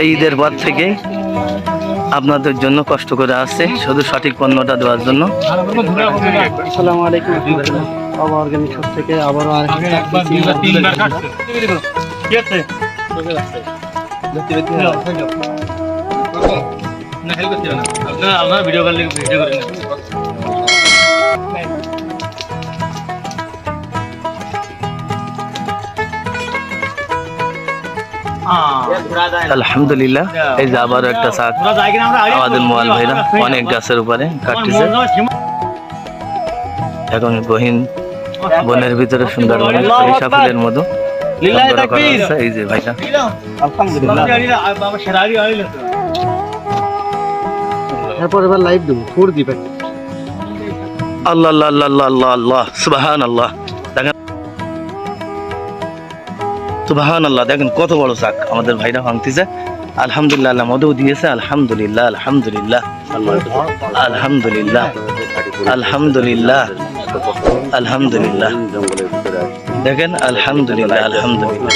এই ঈদের পর থেকে আপনাদের জন্য কষ্ট করে আসছে শুধু সঠিক পণ্যটা দেওয়ার জন্য। আসসালামু আলাইকুম আবার অর্গানিক শপ থেকে আবারও আর ভিডিও করলে ভিডিও করে আলহামদুলিল্লাহ এই যে আবারও একটা শাক আমাদের মোবাইল ভাইরা অনেক গাছের উপরে কাটতেছে। এখন গহীন বনের ভিতরে সুন্দর সরিষা ফুলের মতো। এই যে ভাইটা এরপর এবার লাইভ দেবো ফুড দিবেন। আল্লাহ আল্লাহ আল্লাহ আল্লাহ আল্লাহ আল্লাহ সুবাহান আল্লাহ সুবাহান আল্লাহ দেখেন কত বড় চাক আমাদের ভাইরা ভাঙতেছে। আলহামদুলিল্লাহ, আল্লাহ মধু দিয়েছে, আলহামদুলিল্লাহ আলহামদুলিল্লাহ। আলহামদুলিল্লাহ আলহামদুলিল্লাহ আলহামদুলিল্লাহ। দেখেন, আলহামদুলিল্লাহ আলহামদুলিল্লাহ।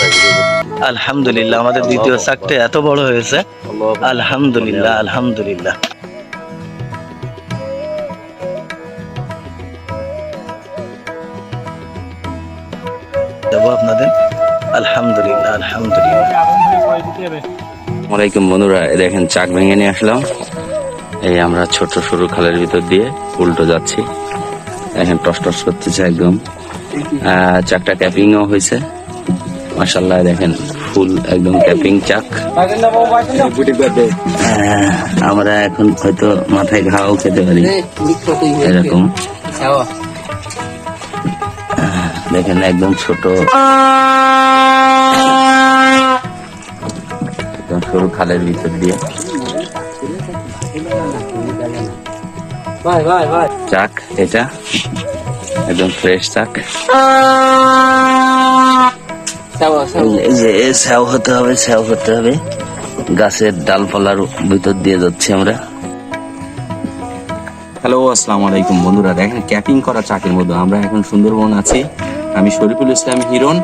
আলহামদুলিল্লাহ, আমাদের দ্বিতীয় চাকটা এত বড় হয়েছে। আলহামদুলিল্লাহ আলহামদুলিল্লাহ। আপনাদের। আলহামদুলিল্লাহ আলহামদুলিল্লাহ। আসসালামাইকুম বন্ধুরা দেখেন চাক ভেঙে নিয়ে আসলাম। এই আমরা ছোট সরু খালের ভিতর দিয়ে উল্টো যাচ্ছি। দেখেন টস টস করতেছে একদম। চাকটা ক্যাপিংও হয়েছে। মাসাল্লাহ দেখেন ফুল একদম ক্যাপিং চাক। আমরা এখন হয়তো মাথায় ঘাও খেতে পারি। এরকম। দেখেন একদম ছোট। একদম সরু খালের ভিতর দিয়ে। চাক এটা। একদম ফ্রেশ চাক। স্যাও হতে হবে স্যাও হতে হবে। গাছের ডালপালার ভিতর দিয়ে যাচ্ছি আমরা। হ্যালো আসসালামু আলাইকুম বন্ধুরা। দেখেন ক্যাপিং করা চাকের মধ্যে আমরা এখন সুন্দরবন আছি। আমি শরীফুল ইসলাম হিরণ,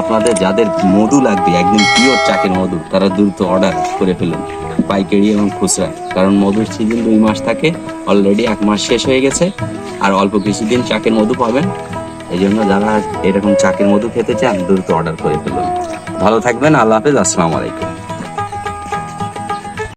আপনাদের যাদের মধু লাগবে, একদম পিওর চাকের মধু, তারা দ্রুত অর্ডার করে ফেলুন। পাইকারি এবং খুচরা, কারণ মধুর সিজন দুই মাস থাকে অলরেডি এক মাস শেষ হয়ে গেছে, আর অল্প কিছুদিন চাকের মধু পাবেন। এই জন্য যারা এরকম চাকের মধু খেতে চান, দ্রুত অর্ডার করে ফেলুন। ভালো থাকবেন, আল্লাহ হাফেজ, আসসালামু আলাইকুম।